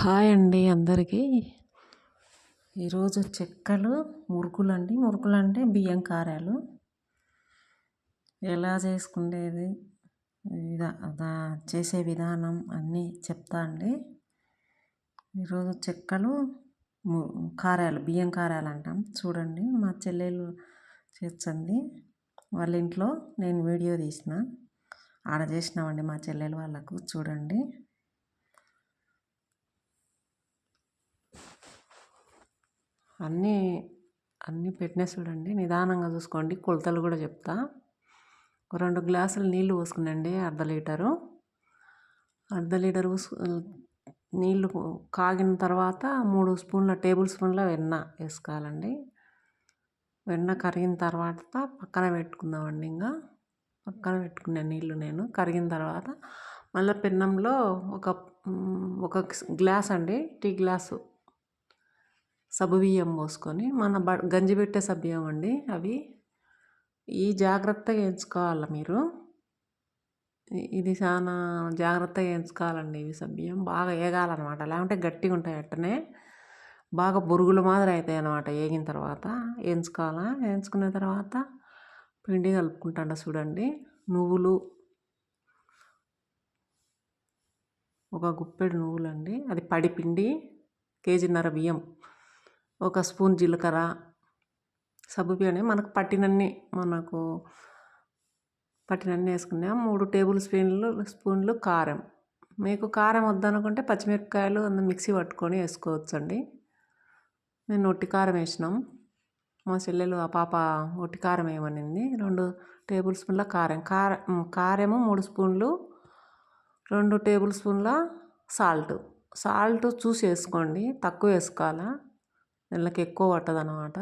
Hi అండి అందరికీ. ఈరోజు చెక్కలు మురుకులు అండి మురుకులు అంటే బియ్యం కారాలు. ఎలా చేసుకునేది విధా చేసే విధానం అన్నీ చెప్తా అండి. ఈరోజు చెక్కలు కారాలు బియ్యం కారాలు అంటాం. చూడండి మా చెల్లెలు చేర్చండి వాళ్ళ ఇంట్లో నేను వీడియో తీసిన. ఆడ చేసినామండి మా చెల్లెలు వాళ్ళకు చూడండి. అన్నీ అన్నీ పెట్టినా చూడండి నిదానంగా చూసుకోండి. కొలతలు కూడా చెప్తా. రెండు గ్లాసులు నీళ్ళు పోసుకునండి అర్ధ లీటరు. అర్ధ లీటర్ నీళ్ళు కాగిన తర్వాత మూడు స్పూన్ల టేబుల్ స్పూన్ల వెన్న వేసుకోవాలండి. వెన్న కరిగిన తర్వాత పక్కన పెట్టుకుందామండి ఇంకా పక్కన పెట్టుకునే నీళ్ళు నేను. కరిగిన తర్వాత మళ్ళీ పెన్నంలో ఒక ఒక గ్లాస్ అండి టీ గ్లాసు సబ్బుబియ్యం పోసుకొని మన బ గంజి పెట్టే సబ్బియ్యం అండి అవి. ఈ జాగ్రత్తగా ఎంచుకోవాలి మీరు? ఇది చాలా జాగ్రత్తగా ఎంచుకోవాలండి ఇవి సబ్బియ్యం. బాగా వేగాలన్నమాట లేకుంటే గట్టిగా ఉంటాయి అట్టనే. బాగా బొరుగుల మాదిరి అవుతాయి అన్నమాట వేగిన తర్వాత. వేయించుకోవాలా వేయించుకున్న తర్వాత పిండి కలుపుకుంటాండ చూడండి. నువ్వులు. ఒక గుప్పెడు నువ్వులండి. అది పడి పిండి కేజీన్నర బియ్యం. ఒక స్పూన్ జీలకర్ర సబ్బుబియ్యని మనకు పట్టినన్ని మనకు పట్టినన్ని వేసుకున్నాం మూడు టేబుల్ స్పూన్లు స్పూన్లు కారం. మీకు కారం వద్దనుకుంటే పచ్చిమిరపకాయలు మిక్సీ పట్టుకొని వేసుకోవచ్చు అండి నేను ఒట్టి కారం వేసినాం. మా చెల్లెలు ఆ పాప ఒట్టి కారం వేయమనింది. రెండు టేబుల్ స్పూన్ల కారం. కారం కారము మూడు స్పూన్లు రెండు టేబుల్ స్పూన్ల సాల్ట్. సాల్ట్ చూసి వేసుకోండి తక్కువ వేసుకోవాలా? నెలకి ఎక్కువ పట్టదు అనమాట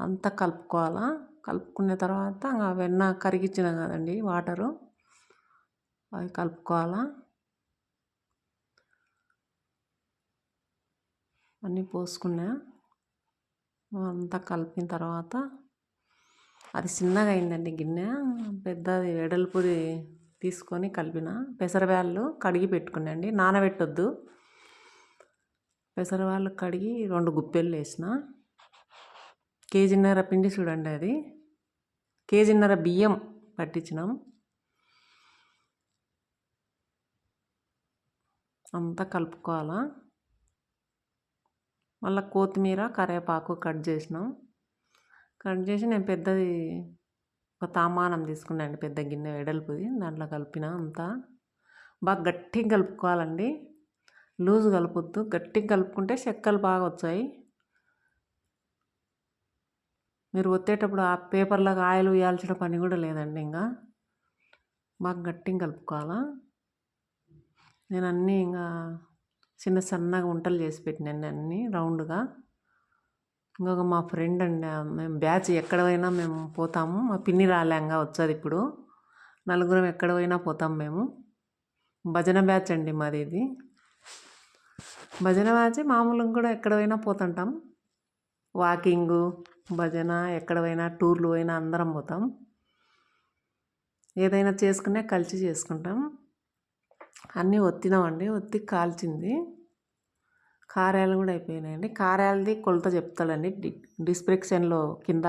అంతా కలుపుకోవాలా? కలుపుకున్న తర్వాత వెన్న కరిగించినాం కదండి వాటరు. అవి కలుపుకోవాలా? అన్నీ పోసుకున్నా. అంతా కలిపిన తర్వాత అది చిన్నగా అయిందండి గిన్నె. పెద్దది వెడల్పుది తీసుకొని కలిపిన. పెసరబ్యాళ్ళు కడిగి పెట్టుకున్నాండి నానబెట్టొద్దు. పెసరవాళ్ళు కడిగి రెండు గుప్పెళ్ళు వేసిన. కేజీన్నర పిండి చూడండి అది. కేజీన్నర బియ్యం పట్టించినాం. అంతా కలుపుకోవాలా. మళ్ళీ కొత్తిమీర కరివేపాకు కట్ చేసినాం. కట్ చేసి నేను పెద్దది ఒక తామానం తీసుకున్నాను పెద్ద గిన్నె వెడల్పుది. దాంట్లో కలిపిన అంతా. బాగా గట్టిగా కలుపుకోవాలండి. లూజ్ కలుపుద్దు. గట్టిగా కలుపుకుంటే చెక్కలు బాగా వచ్చాయి. మీరు ఒత్తేటప్పుడు ఆ పేపర్లాగా ఆయిల్ వేయాల్సిన పని కూడా లేదండి ఇంకా. బాగా గట్టిగా కలుపుకోవాలా? నేను అన్నీ ఇంకా చిన్న సన్నగా వంటలు చేసి పెట్టినాను అన్నీ రౌండ్గా. ఇంకొక మా ఫ్రెండ్ అండి మేము బ్యాచ్ ఎక్కడ పోయినా మేము పోతాము. మా పిన్ని రాలేంగా వచ్చేది ఇప్పుడు. నలుగురం ఎక్కడ పోయినా పోతాం మేము. భజన బ్యాచ్ అండి మాది ఇది. భజన వాచి మామూలుగా కూడా ఎక్కడ పోయినా పోతుంటాం. వాకింగు భజన ఎక్కడ పోయినా టూర్లు పోయినా అందరం పోతాం. ఏదైనా చేసుకునే కలిసి చేసుకుంటాం. అన్నీ ఒత్తినామండి. ఒత్తి కాల్చింది. కారాలు కూడా అయిపోయినాయండి. కారాలది కొలత చెప్తాడండి. డిస్క్రిప్షన్లో కింద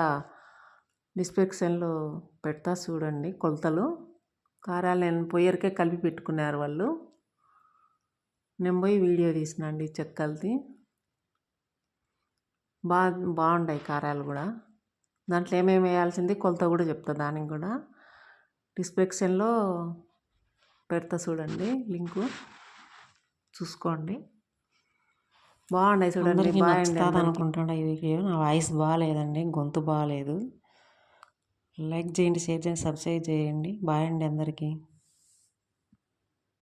డిస్క్రిప్షన్లో పెడతా చూడండి కొలతలు. కారాలు నేను పొయ్యరికే కలిపి పెట్టుకున్నారు వాళ్ళు. నేను పోయి వీడియో తీసిన అండి చెక్కలది. బాగా బాగుంటాయి కారాలు కూడా. దాంట్లో ఏమేమి వేయాల్సింది కొలత కూడా చెప్తా దానికి కూడా. డిస్క్రిప్షన్లో పెడతా చూడండి లింకు. చూసుకోండి. బాగున్నాయి చూడండి అనుకుంటున్నా ఈ వీడియో. నా వాయిస్ బాగాలేదండి గొంతు బాగాలేదు. లైక్ చేయండి షేర్ చేయండి సబ్స్క్రైబ్ చేయండి. బాయ్ అండి అందరికీ.